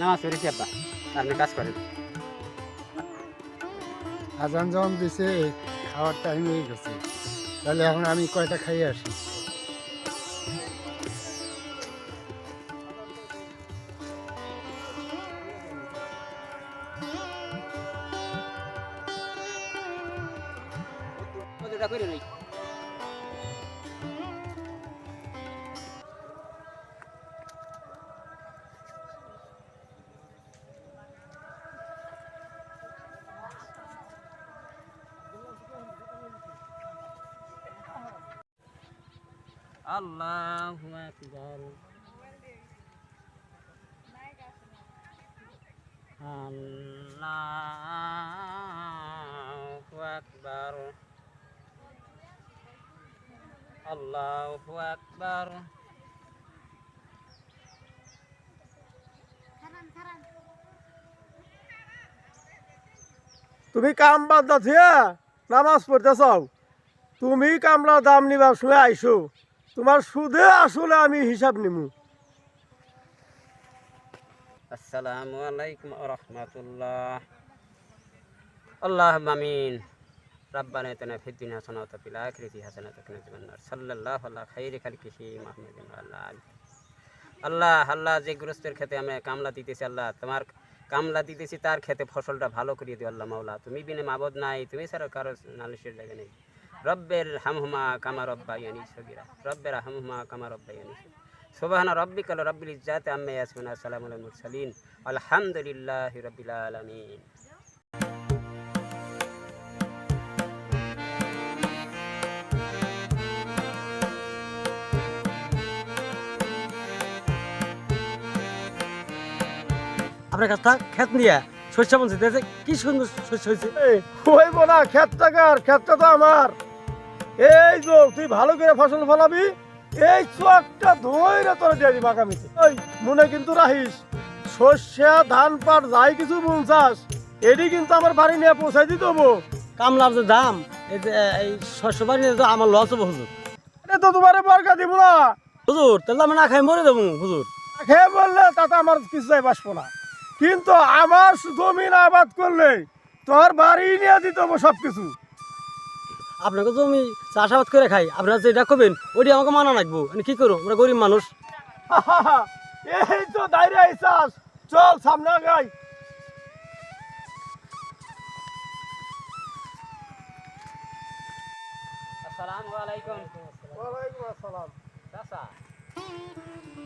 নামাজ পড়েছি আব্বা আপনি কাজ করেন। আজান যখন দিছে খাওয়ার টাইম হয়ে গেছে। তাহলে এখন আমি কয়টা খাইয়ে আসি? করে নাই আল্লাহু আকবার। আল্লাহু আকবার। আল্লাহু আকবার। তুমি কাম বাদ দিয়া নামাজ পড়তে চাও। তুমি কামলা দাম নিবার সময় আইসো। তোমার সুদে আসলে আমি হিসাব নিমু আসসালামু আলাইকুম ওয়া রাহমাতুল্লাহ আল্লাহুম্মা আমিন ربنا اتنا في الدنيا حسنة وفي الآخرة حسنة وقنا عذاب النار صلى الله على خير خلقه محمد وعلى آله আল্লাহ আল্লাহ যে গ্রস্তের খেতে আমি কামলা দিতেছি আল্লাহ তোমার কামলা দিতেছি তার খেতে ফসলটা ভালো করিয়ে দিও আল্লাহ মাওলা তুমি বিনে মাবদ নাই তুমি ছাড়া কারো নালিশের জায়গা নেই রব্বের হামহুমা কামা রব্বাইয়ানি সগিরা। রব্বের হামহুমা কামা রব্বাইয়ানি সুবহান রব্বিকাল রব্বিল ইজ্জাতি আম্মা ইয়াসিফুন আসসালামু আলাল মুরসালিন। আলহামদুলিল্লাহি রাব্বিল আলামিন। আপনার কাছে খেত নিয়ে শস্য বলছে দেখে কি সুন্দর শস্য হয়েছে। হইব না ক্ষেত টাকার ক্ষেতটা তো আমার। এই যে তুই ভালো করে ফসল ফলাবি এই চকটা ধরে তোর দিয়ে দিবা আগামীতে। ওই মনে কিন্তু রাখিস শস্য ধান পাট যাই কিছু মন চাস এটি কিন্তু আমার বাড়ি নিয়ে পৌঁছাই দিতে হব। কামলার যে দাম এই যে এই শস্য বাড়ি নিয়ে তো আমার লস হব হুজুর। এ তো তোমার বরকা দিব না। হুজুর তাহলে আমি না খাই মরে দেবো হুজুর। খেয়ে বললে তাতে আমার কিছু যাই বাসবো না। কিন্তু আমার জমিন আবাদ করলে তোর বাড়ি নিয়ে দিতে হব সব কিছু আপনাকে তো আমি চাষাবাদ করে খাই। আপনারা যেটা করবেন ওটি আমাকে মানা রাখব আমি কি করব? আমরা গরিব মানুষ। এই তো দাঁড়িয়ে আইসাস চল সামনে গাই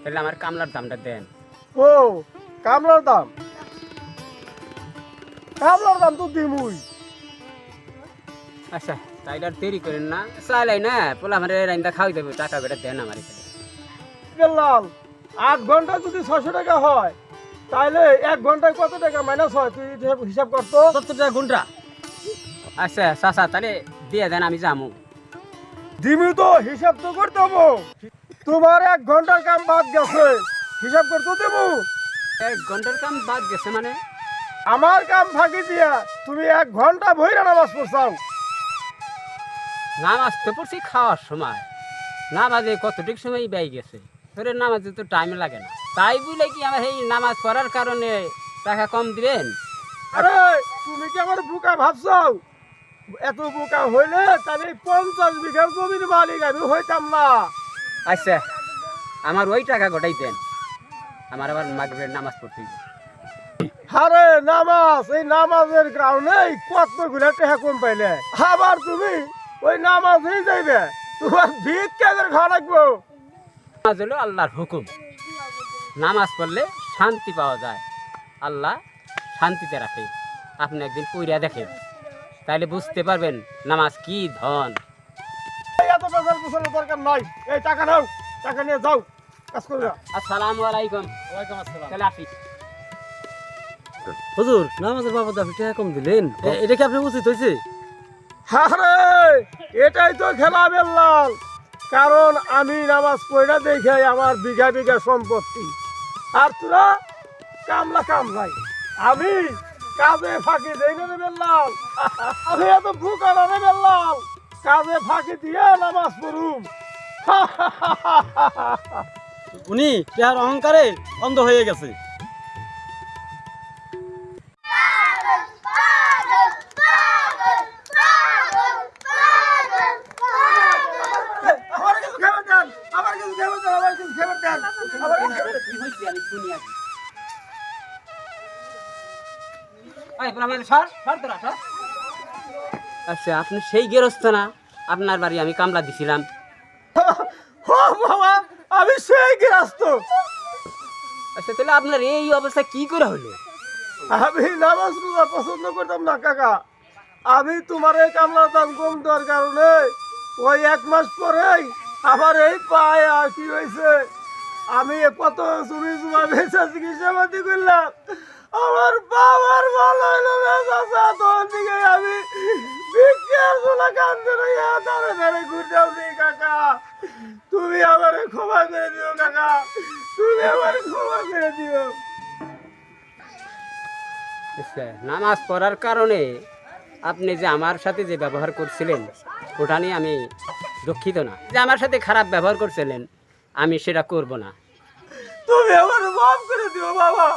তাহলে আমার কামলার দামটা দেন। ও কামলার দাম? কামলার দাম তো দিমুই। আচ্ছা তাইলে আর দেরি করেন না। চাইলাই না পোলা আমার রাইন্দা খাওয়াই দেবে টাকা বেটা দেন আমার। গেলাম আট ঘণ্টা যদি ছশো টাকা হয় তাহলে এক ঘন্টায় কত টাকা মাইনাস হয়? তুই হিসাব- করতো? সত্তর টাকা ঘণ্টা আচ্ছা চাচা তাহলে দিয়ে দেন আমি যামু। দিমু তো হিসাব তো করতে হব। তোমার এক ঘণ্টার কাম বাদ গেছে হিসাব করতে দেবো। এক ঘণ্টার কাম বাদ গেছে মানে? আমার কাম ফাঁকি দিয়া তুমি এক ঘণ্টা ভইরা নামাজ পড়ছাও। নামাজ তো পড়ছি খাওয়ার সময়। নামাজে কতটুক সময় ব্যয় গেছে? তোর নামাজে তো টাইম লাগে না। তাই বলে কি আমার এই নামাজ পড়ার কারণে টাকা কম দিবেন? আরে তুমি কি আমার বুকা ভাবছাও এত বুকা হইলে তাহলে পঞ্চাশ বিঘা জমির মালিক আমি হইতাম না। আচ্ছা আমার ওই টাকা গোটাই দেন। আমার আবার মাগরের নামাজ পড়তে। আরে নামাজ এই নামাজের কারণে কতগুলা টাকা কম পাইলে? আবার তুমি ওই নামাজেই যাইবে। তোমার ভিত কেদের খাওয়া লাগবো। নামাজ হলো আল্লাহর হুকুম। নামাজ পড়লে শান্তি পাওয়া যায়। আল্লাহ শান্তিতে রাখে। আপনি একদিন পইরা দেখেন। তাহলে বুঝতে পারবেন নামাজ কি ধন। এই এত পেশার পেছনের দরকার নাই। এই টাকা নাও। টাকা নিয়ে যাও। কাজ করে। আসসালামু আলাইকুম। ওয়ালাইকুম আসসালাম। তাহলে আসি। হুজুর নামাজের বাবদ আপনি টাকা কম দিলেন। এ- এটা কি আপনি উচিত হয়েছে আরে এটাই তো খেলা বেল্লাল। কারণ আমি নামাজ পড়া দেখে আমার বিঘা বিঘা সম্পত্তি। আর তোরা কামলা কামলাই। আমি কাজে ফাঁকি দেই না আমি এত ভুকা না রে কাজে ফাঁকি দিয়ে নামাজ পড়ুম। উনি তার অহংকারে অন্ধ হয়ে গেছে। সর আচ্ছা আপনি সেই গেরস্ত না আপনার বাড়ি আমি কামলা দিছিলাম। ও আমি সেই গৃহস্থ আচ্ছা তাহলে আপনার এই অবস্থা কি করে হলো? আমি নামাজ রোজা পছন্দ করতাম না কাকা। আমি তোমার এই কামলা দাম কম দেওয়ার কারণে ওই এক মাস পরেই আমার এই পায়ে আর কি হয়েছে। আমি কত চুরি চুমা বেচা চিকিৎসা পাতি করলাম। আমার বাবার ভালো হলো না তোর দিকে আমি নেই কাকা। তুমি দিও, কাকা। তুমি দিও। আচ্ছা নামাজ পড়ার কারণে আপনি যে আমার সাথে যে ব্যবহার করছিলেন, ওটা নিয়ে আমি দুঃখিত না। যে আমার সাথে খারাপ ব্যবহার করছিলেন আমি সেটা করব না। তুমি আমার মাফ করে দিও বাবা।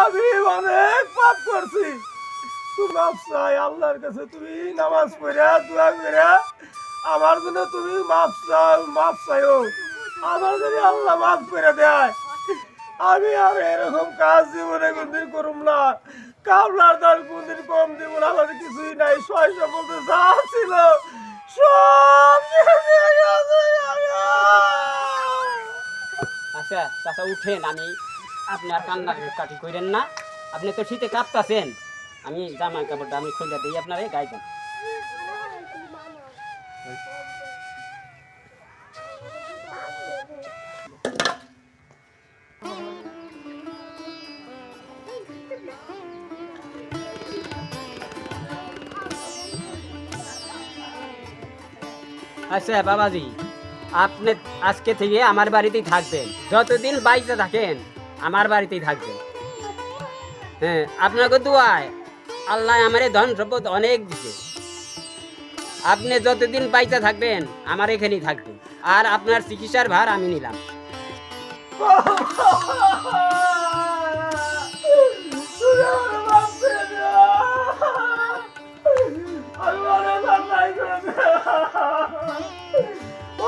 আমি অনেক পাপ করছি। তুমি চাই, আল্লাহর কাছে তুমি নামাজ পড়া, দোয়া করে। আমার জন্য তুমি মাফ চাও, মাফ চাইও। আমার জন্য আল্লাহ মাফ করে দেয়। আমি আর এরকম কাজ জীবনে কোনদিন করুম না। কামলার দল কোনদিন কম দিব না, আমার কিছুই নাই। ছয় বলতে যা ছিল, সব আচ্ছা চাচা, উঠেন, আমি আপনি আর কান্না কাটি করেন না। আপনি তো শীতে কাঁপতাছেন। আমি জামা কাপড়টা আমি খুলে দিই আপনার গাইবেন আচ্ছা বাবাজি। আপনি আজকে থেকে আমার বাড়িতেই থাকবেন। যতদিন বাড়িতে থাকেন, আমার বাড়িতেই থাকবেন। হ্যাঁ আপনাকে দোয়ায়। আল্লাহ আমার ধন সম্পদ অনেক দিকে আপনি যতদিন বাড়িতে থাকবেন, আমার এখানেই থাকবেন। আর আপনার চিকিৎসার ভার আমি নিলাম।